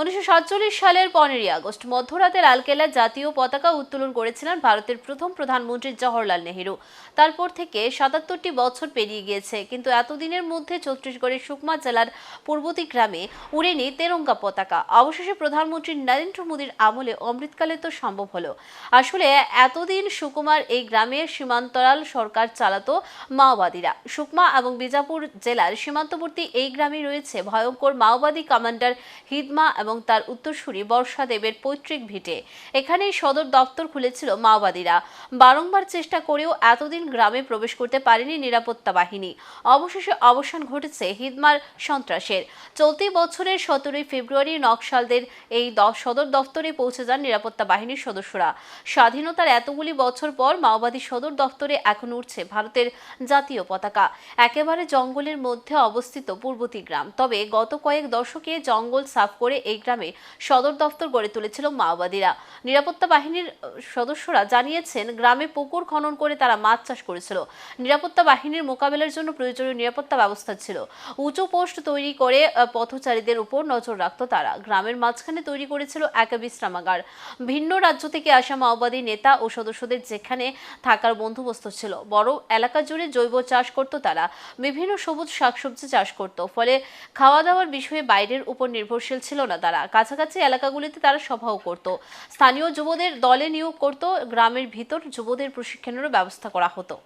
উনিশশো সাতচল্লিশ সালের পনেরোই আগস্ট, মধ্যরাতে লালকেল্লার জাতীয় পতাকা উত্তোলন করেছিলেন ভারতের প্রথম প্রধানমন্ত্রী জওহরলাল নেহেরু। তারপর থেকে সাতাত্তরটি বছর পেরিয়ে গিয়েছে, কিন্তু এতদিনের মধ্যে ছত্তিশগড়ের সুকমা জেলার পূর্বতী গ্রামে উড়েনি তেরঙ্গা পতাকা। অবশেষে প্রধানমন্ত্রী নরেন্দ্র মোদীর আমলে অমৃতকালে তো সম্ভব হলো। আসলে এতদিন সুকুমার এই গ্রামের সীমান্তরাল সরকার চালাতো মাওবাদীরা। সুকমা এবং বিজাপুর জেলার সীমান্তবর্তী এই গ্রামে রয়েছে ভয়ঙ্কর মাওবাদী কমান্ডার হিদমা এবং তার উত্তরসূরি বর্ষা দেবের পৈতৃক ভিটে। এখানেই সদর দপ্তর খুলেছিল মাওবাদীরা। বারংবার চেষ্টা করেও এতদিন গ্রামে প্রবেশ করতে পারেনি নিরাপত্তা বাহিনী। অবশেষে অবসান ঘটেছে হিদমার সন্ত্রাসের। চলতি বছরের সতেরোই ফেব্রুয়ারি নকশালদের এই সদর দপ্তরে পৌঁছে যান নিরাপত্তা বাহিনীর সদস্যরা। স্বাধীনতার এতগুলি বছর পর মাওবাদী সদর দপ্তরে এখন উঠছে ভারতের জাতীয় পতাকা। একেবারে জঙ্গলের মধ্যে অবস্থিত পূর্বতী গ্রাম। তবে গত কয়েক দশকে জঙ্গল সাফ করে এই গ্রামে সদর দপ্তর গড়ে তুলেছিল মাওবাদীরা। নিরাপত্তা বাহিনীর সদস্যরা জানিয়েছেন, গ্রামে পুকুর খনন করে তারা মাছ চাষ করেছিল। নিরাপত্তা বাহিনীর মোকাবেলার জন্য প্রয়োজনীয় নিরাপত্তা ব্যবস্থা ছিল। উঁচু পোস্ট তৈরি করে পথচারীদের উপর নজর রাখত তারা। গ্রামের মাঝখানে তৈরি করেছিল এক বিশ্রামাগার। ভিন্ন রাজ্য থেকে আসা মাওবাদী নেতা ও সদস্যদের যেখানে থাকার বন্দোবস্ত ছিল, বড় এলাকা জুড়ে জৈব চাষ করত তারা। বিভিন্ন সবুজ শাকসবজি চাষ করত, ফলে খাওয়া দাওয়ার বিষয়ে বাইরের উপর নির্ভরশীল ছিল না তারা। কাছাকাছি এলাকাগুলিতে তারা সভাও করত। স্থানীয় যুবদের দলে নিয়োগ করত। গ্রামের ভিতর যুবদের প্রশিক্ষণেরও ব্যবস্থা করা হতো।